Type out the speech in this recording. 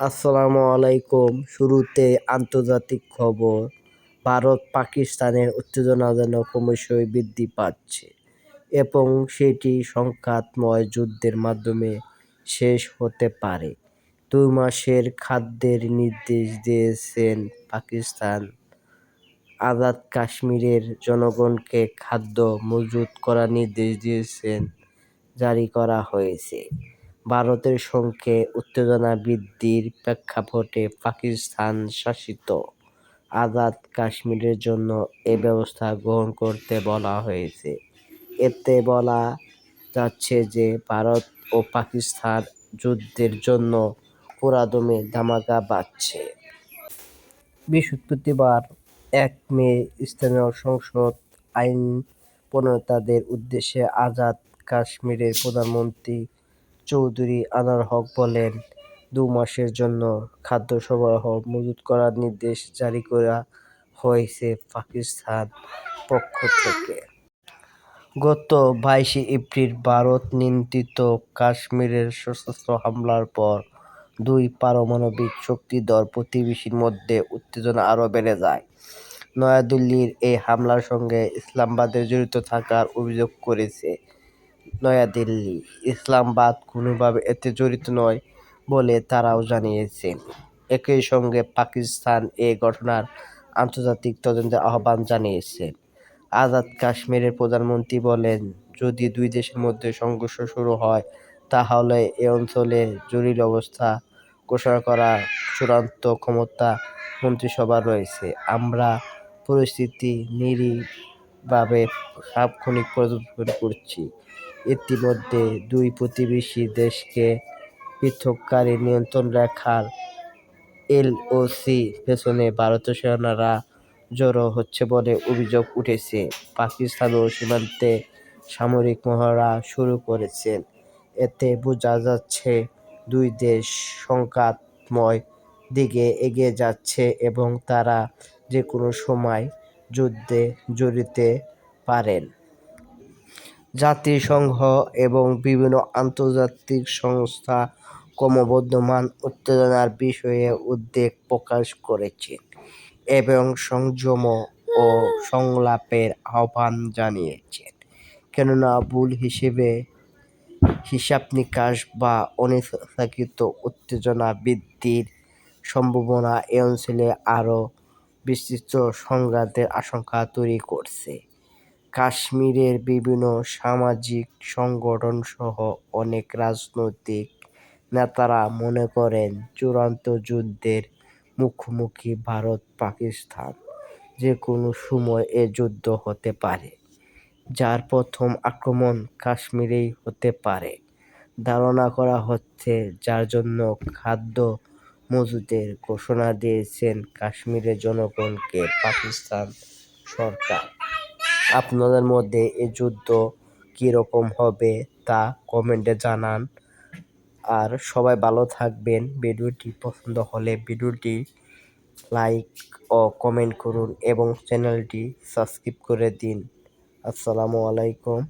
আসসালামু আলাইকুম। শুরুতে আন্তর্জাতিক খবর। ভারত পাকিস্তানের উত্তেজনা যেন ক্রমশই বৃদ্ধি পাচ্ছে এবং সেটি সংঘাতময় যুদ্ধের মাধ্যমে শেষ হতে পারে। দুই মাসের খাদ্যের নির্দেশ দিয়েছেন পাকিস্তান। আজাদ কাশ্মীরের জনগণকে খাদ্য মজুত করার নির্দেশ দিয়েছেন, জারি করা হয়েছে। ভারতের সঙ্গে উত্তেজনা বৃদ্ধির প্রেক্ষাপটে পাকিস্তান শাসিত আজাদ কাশ্মীরের জন্য এ ব্যবস্থা গ্রহণ করতে বলা হয়েছে। এতে বলা যাচ্ছে যে ভারত ও পাকিস্তান যুদ্ধের জন্য পুরাদমে ধামাকা বাজছে বৃহস্পতিবার এক মে স্থানীয় সংসদ আইন প্রণেতাদের উদ্দেশ্যে আজাদ কাশ্মীরের প্রধানমন্ত্রী চৌধুরী আনার হক বলেন, দু মাসের জন্য খাদ্য সরবরাহ মজুত করার নির্দেশ জারি করা হয়েছে পাকিস্তান পক্ষ থেকে। গত বাইশে এপ্রিল ভারত নিয়ন্ত্রিত কাশ্মীরে সশস্ত্র হামলার পর দুই পারমাণবিক শক্তিধর প্রতিবেশীর মধ্যে উত্তেজনা আরও বেড়ে যায়। নয়াদিল্লির এই হামলার সঙ্গে ইসলামাবাদের জড়িত থাকার অভিযোগ করেছে নয়াদিল্লি। ইসলামাবাদ কোনোভাবে এতে জড়িত নয় বলে তারাও জানিয়েছে। একই সঙ্গে পাকিস্তান এ ঘটনার আন্তর্জাতিক তদন্তের আহ্বান জানিয়েছে। আজাদ কাশ্মীরের প্রধানমন্ত্রী বলেন, যদি দুই দেশের মধ্যে সংঘর্ষ শুরু হয় তাহলে এ অঞ্চলে জরুরি অবস্থা ঘোষণা করার চূড়ান্ত ক্ষমতা মন্ত্রিসভার রয়েছে। আমরা পরিস্থিতি নিরিভাবে সার্বক্ষণিক পর্যবেক্ষণ করছি। ইতিমধ্যে দুই প্রতিবেশী দেশকে পৃথককারী নিয়ন্ত্রণরেখার এলওসি পেছনে ভারতীয় সেনারা জড়ো হচ্ছে বলে অভিযোগ উঠেছে। পাকিস্তানও সীমান্তে সামরিক মহড়া শুরু করেছে। এতে বোঝা যাচ্ছে, দুই দেশ সংঘাতময় দিকে এগিয়ে যাচ্ছে এবং তারা যে কোনো সময় যুদ্ধে জড়িতে পারেন। জাতিসংঘ এবং বিভিন্ন আন্তর্জাতিক সংস্থা ক্রমবর্ধমান উত্তেজনার বিষয়ে উদ্বেগ প্রকাশ করেছে এবং সংযম ও সংলাপের আহ্বান জানিয়েছে। কেননা ভুল হিসেবে হিসাব-নিকাশ বা অনিচ্ছাকৃত উত্তেজনা বৃদ্ধির সম্ভাবনা এ অঞ্চলে আরও বিস্তৃত সংঘাতের আশঙ্কা তৈরি করছে। কাশ্মীরের বিভিন্ন সামাজিক সংগঠনসহ অনেক রাজনৈতিক নেতারা মনে করেন, চূড়ান্ত যুদ্ধের মুখোমুখি ভারত-পাকিস্তান। যেকোনো সময় এ যুদ্ধ হতে পারে, যার প্রথম আক্রমণ কাশ্মীরেই হতে পারে। ধারণা করা হচ্ছে, যার জন্য খাদ্য মজুদের ঘোষণা দিয়েছেন কাশ্মীরের জনগণকে পাকিস্তান সরকার। আপনাদের মধ্যে এ যুদ্ধ কীরকম হবে তা কমেন্টে জানান। আর সবাই ভালো থাকবেন। ভিডিওটি পছন্দ হলে ভিডিওটি লাইক ও কমেন্ট করুন এবং চ্যানেলটি সাবস্ক্রাইব করে দিন। আসসালামু আলাইকুম।